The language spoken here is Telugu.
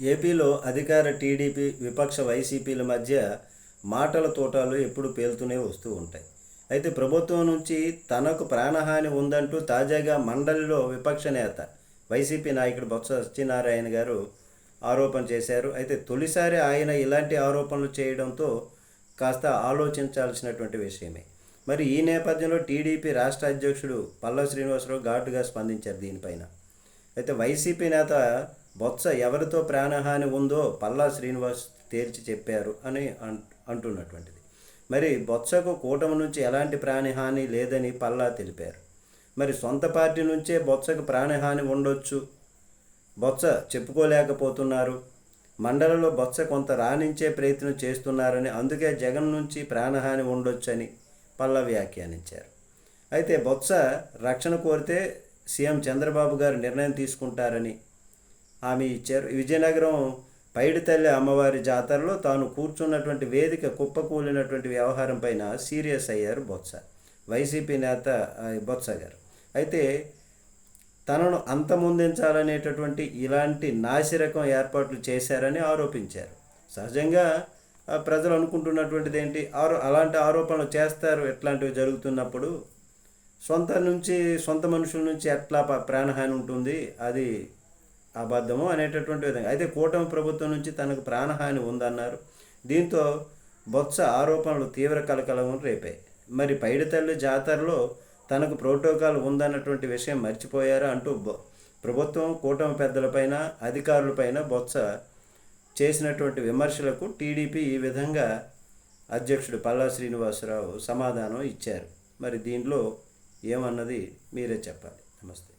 ఏపీలో అధికార టీడీపీ విపక్ష వైసీపీల మధ్య మాటల తోటాలు ఎప్పుడు పేలుతూనే వస్తూ ఉంటాయి. అయితే ప్రభుత్వం నుంచి తనకు ప్రాణహాని ఉందంటూ తాజాగా మండలిలో విపక్ష నేత వైసీపీ నాయకుడు బొత్స సత్యనారాయణ గారు ఆరోపణ చేశారు. అయితే తొలిసారి ఆయన ఇలాంటి ఆరోపణలు చేయడంతో కాస్త ఆలోచించాల్సినటువంటి విషయమే. మరి ఈ నేపథ్యంలో టీడీపీ రాష్ట్ర అధ్యక్షుడు పల్లవ శ్రీనివాసరావు ఘాటుగా స్పందించారు దీనిపైన. అయితే వైసీపీ నేత బొత్స ఎవరితో ప్రాణహాని ఉందో పల్లా శ్రీనివాస్ తేల్చి చెప్పారు అని అన్- అంటున్నటువంటిది. మరి బొత్సకు కూటమి నుంచి ఎలాంటి ప్రాణహాని లేదని పల్లా తెలిపారు. మరి సొంత పార్టీ నుంచే బొత్సకు ప్రాణహాని ఉండొచ్చు? బొత్స చెప్పుకోలేకపోతున్నారు. మండలంలో బొత్స కొంత రాణించే ప్రయత్నం చేస్తున్నారని అందుకే జగన్ నుంచి ప్రాణహాని ఉండొచ్చని పల్లా వ్యాఖ్యానించారు. అయితే బొత్స రక్షణ కోరితే సీఎం చంద్రబాబు గారు నిర్ణయం తీసుకుంటారని ఆమె ఇచ్చారు. విజయనగరం పైడితల్లి అమ్మవారి జాతరలో తాను కూర్చున్నటువంటి వేదిక కుప్పకూలినటువంటి వ్యవహారం పైన సీరియస్ అయ్యారు బొత్స వైసీపీ నేత బొత్స గారు. అయితే తనను అంతమొందించాలనేటటువంటి ఇలాంటి నాసిరకం ఏర్పాట్లు చేశారని ఆరోపించారు. సహజంగా ప్రజలు అనుకుంటున్నటువంటిది ఏంటి ఆరో అలాంటి ఆరోపణలు చేస్తారు ఎట్లాంటివి జరుగుతున్నప్పుడు? సొంత నుంచి సొంత మనుషుల నుంచి ఎట్లా ప్రాణహాని ఉంటుంది? అది అబద్ధము అనేటటువంటి విధంగా. అయితే కూటమి ప్రభుత్వం నుంచి తనకు ప్రాణహాని ఉందన్నారు. దీంతో బొత్స ఆరోపణలు తీవ్ర కలకలం రేపాయి. మరి పైడితల్లి జాతరలో తనకు ప్రోటోకాల్ ఉందన్నటువంటి విషయం మర్చిపోయారా అంటూ బొ- ప్రభుత్వం కూటమి పెద్దలపైన అధికారులపైన బొత్స చేసినటువంటి విమర్శలకు టీడీపీ ఈ విధంగా అధ్యక్షుడు పల్లా శ్రీనివాసరావు సమాధానం ఇచ్చారు. మరి దీనిలో ఏమన్నది మీరే చెప్పాలి. నమస్తే.